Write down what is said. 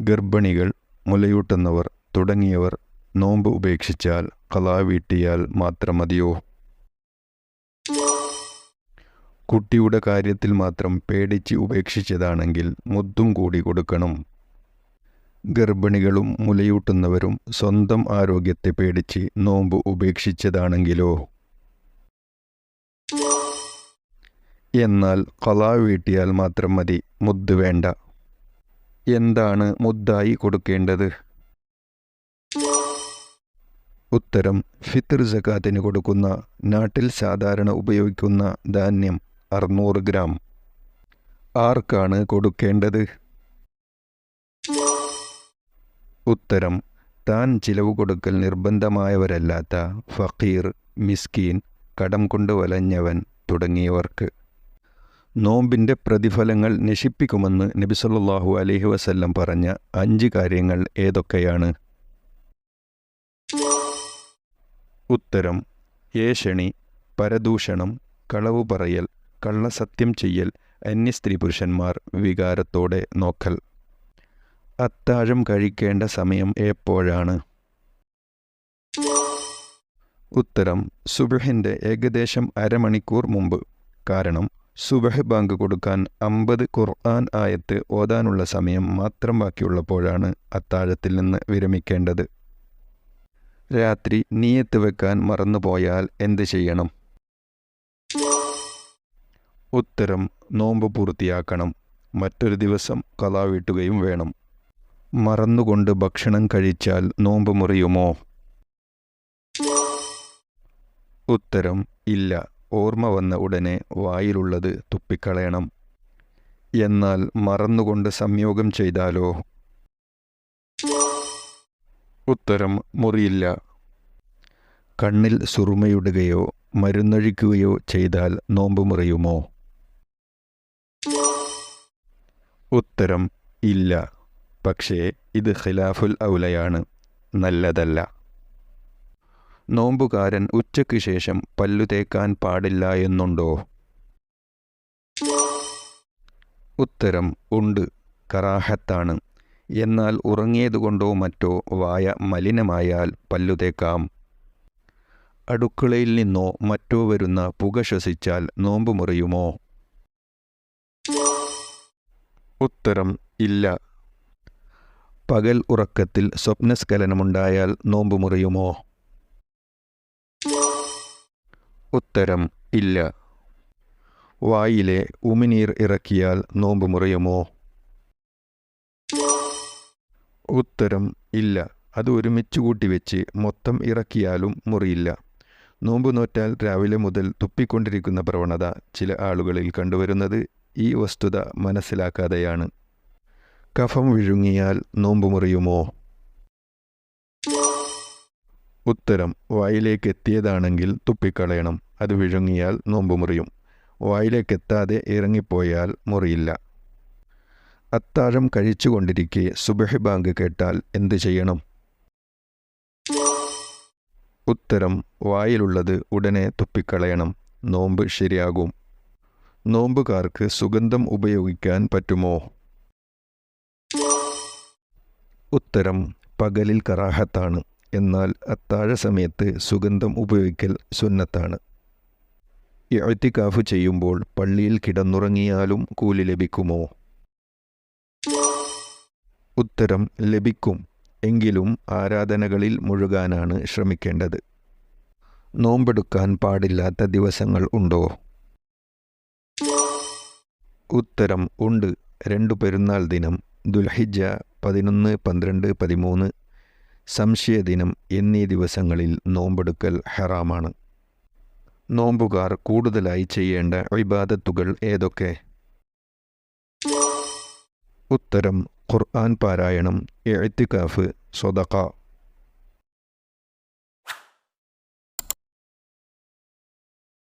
ഗർഭിണികൾ മുലയൂട്ടുന്നവർ തുടങ്ങിയവർ നോമ്പ് ഉപേക്ഷിച്ചാൽ കലാ വീട്ടിയാൽ മാത്രം മതിയോ? കുട്ടിയുടെ കാര്യത്തിൽ മാത്രം പേടിച്ച് ഉപേക്ഷിച്ചതാണെങ്കിൽ മുദ്ദും കൂടി കൊടുക്കണം. ഗർഭിണികളും മുലയൂട്ടുന്നവരും സ്വന്തം ആരോഗ്യത്തെ പേടിച്ച് നോമ്പ് ഉപേക്ഷിച്ചതാണെങ്കിലോ? എന്നാൽ കലാ വീട്ടിയാൽ മാത്രം മതി മുദ്ദ് വേണ്ട. എന്താണ് മുദ്ദായി കൊടുക്കേണ്ടത്? ഉത്തരം ഫിത്തർ ജക്കാത്തിന് കൊടുക്കുന്ന നാട്ടിൽ സാധാരണ ഉപയോഗിക്കുന്ന ധാന്യം അറുന്നൂറ് ഗ്രാം. ആർക്കാണ് കൊടുക്കേണ്ടത്? ഉത്തരം താൻ ചിലവ് കൊടുക്കൽ നിർബന്ധമായവരല്ലാത്ത ഫക്കീർ മിസ്കീൻ കടം കൊണ്ട് വലഞ്ഞവൻ തുടങ്ങിയവർക്ക്. നോമ്പിന്റെ പ്രതിഫലങ്ങൾ നശിപ്പിക്കുമെന്ന് നബിസല്ലാഹു അലഹി വസല്ലം പറഞ്ഞ അഞ്ച് കാര്യങ്ങൾ ഏതൊക്കെയാണ്? ഉത്തരം ഏഷണി പരദൂഷണം കളവു പറയൽ കള്ളസത്യം ചെയ്യൽ അന്യ സ്ത്രീ പുരുഷന്മാർ വികാരത്തോടെ നോക്കൽ. അത്താഴം കഴിക്കേണ്ട സമയം എപ്പോഴാണ്? ഉത്തരം സുബഹിന്റെ ഏകദേശം അരമണിക്കൂർ മുമ്പ്. കാരണം സുബഹ് ബാങ്ക് കൊടുക്കാൻ അമ്പത് ഖുർആൻ ആയത്ത് ഓതാനുള്ള സമയം മാത്രം ബാക്കിയുള്ളപ്പോഴാണ് അത്താഴത്തിൽ നിന്ന് വിരമിക്കേണ്ടത്. രാത്രി നീയത്ത് വെക്കാൻ മറന്നുപോയാൽ എന്ത് ചെയ്യണം? ഉത്തരം നോമ്പ് പൂർത്തിയാക്കണം. മറ്റൊരു ദിവസം കലാ വീട്ടുകയും വേണം. മറന്നുകൊണ്ട് ഭക്ഷണം കഴിച്ചാൽ നോമ്പ് മുറിയുമോ? ഉത്തരം ഇല്ല. ഓർമ്മ വന്ന ഉടനെ വായിലുള്ളത് തുപ്പിക്കളയണം. എന്നാൽ മറന്നുകൊണ്ട് സംയോഗം ചെയ്താലോ? ഉത്തരം മുറിയില്ല. കണ്ണിൽ സുറുമയിടുകയോ മരുന്നൊഴിക്കുകയോ ചെയ്താൽ നോമ്പ് മുറിയുമോ? ഉത്തരം ഇല്ല. പക്ഷേ ഇത് ഖിലാഫുൽ ഔലയാണ്. നല്ലതല്ല. നോമ്പുകാരൻ ഉച്ചയ്ക്ക് ശേഷം പല്ലു തേക്കാൻ പാടില്ല എന്നുണ്ടോ? ഉത്തരം ഉണ്ട്. കറാഹത്താണ്. എന്നാൽ ഉറങ്ങിയതുകൊണ്ടോ മറ്റോ വായ മലിനമായാൽ പല്ലു തേക്കാം. അടുക്കളയിൽ നിന്നോ മറ്റോ വരുന്ന പുക ശ്വസിച്ചാൽ നോമ്പ് മുറിയുമോ? ഉത്തരം ഇല്ല. പകൽ ഉറക്കത്തിൽ സ്വപ്നസ്ഖലനമുണ്ടായാൽ നോമ്പ് മുറിയുമോ? ഉത്തരം ഇല്ല. വായിലെ ഉമിനീർ ഇറക്കിയാൽ നോമ്പ് മുറിയുമോ? ഉത്തരം ഇല്ല. അത് ഒരുമിച്ച് കൂട്ടി വെച്ച് മൊത്തം ഇറക്കിയാലും മുറിയില്ല. നോമ്പ് നോറ്റാൽ രാവിലെ മുതൽ തുപ്പിക്കൊണ്ടിരിക്കുന്ന പ്രവണത ചില ആളുകളിൽ കണ്ടുവരുന്നത് ഈ വസ്തുത മനസ്സിലാക്കാതെയാണ്. കഫം വിഴുങ്ങിയാൽ നോമ്പ് മുറിയുമോ? ഉത്തരം വായിലേക്ക് എത്തിയതാണെങ്കിൽ തുപ്പിക്കളയണം. അത് വിഴുങ്ങിയാൽ നോമ്പ് മുറിയും. വായിലേക്ക് എത്താതെ ഇറങ്ങിപ്പോയാൽ മുറിയില്ല. അത്താഴം കഴിച്ചുകൊണ്ടിരിക്കെ സുബഹ് ബാങ്ക് കേട്ടാൽ എന്ത് ചെയ്യണം? ഉത്തരം വായിലുള്ളത് ഉടനെ തുപ്പിക്കളയണം. നോമ്പ് ശരിയാകും. നോമ്പുകാർക്ക് സുഗന്ധം ഉപയോഗിക്കാൻ പറ്റുമോ? ഉത്തരം പകലിൽ കറാഹത്താണ്. എന്നാൽ അത്താഴ സമയത്ത് സുഗന്ധം ഉപയോഗിക്കൽ സുന്നത്താണ്. എഴുത്തിക്കാഫ് ചെയ്യുമ്പോൾ പള്ളിയിൽ കിടന്നുറങ്ങിയാലും കൂലി ലഭിക്കുമോ? ഉത്തരം ലഭിക്കും. എങ്കിലും ആരാധനകളിൽ മുഴുകാനാണ് ശ്രമിക്കേണ്ടത്. നോമ്പെടുക്കാൻ പാടില്ലാത്ത ദിവസങ്ങൾ ഉണ്ടോ? ഉത്തരം ഉണ്ട്. രണ്ടു പെരുന്നാൾ ദിനം ദുൽഹിജ പതിനൊന്ന് പന്ത്രണ്ട് പതിമൂന്ന് സംശയദിനം എന്നീ ദിവസങ്ങളിൽ നോമ്പെടുക്കൽ ഹറാമാണ്. നോമ്പുകാർ കൂടുതലായി ചെയ്യേണ്ട ഇബാദത്തുകൾ ഏതൊക്കെ? ഉത്തരം ഖുർആൻ പാരായണം എഴുത്തിക്കാഫ് സ്വതക്ക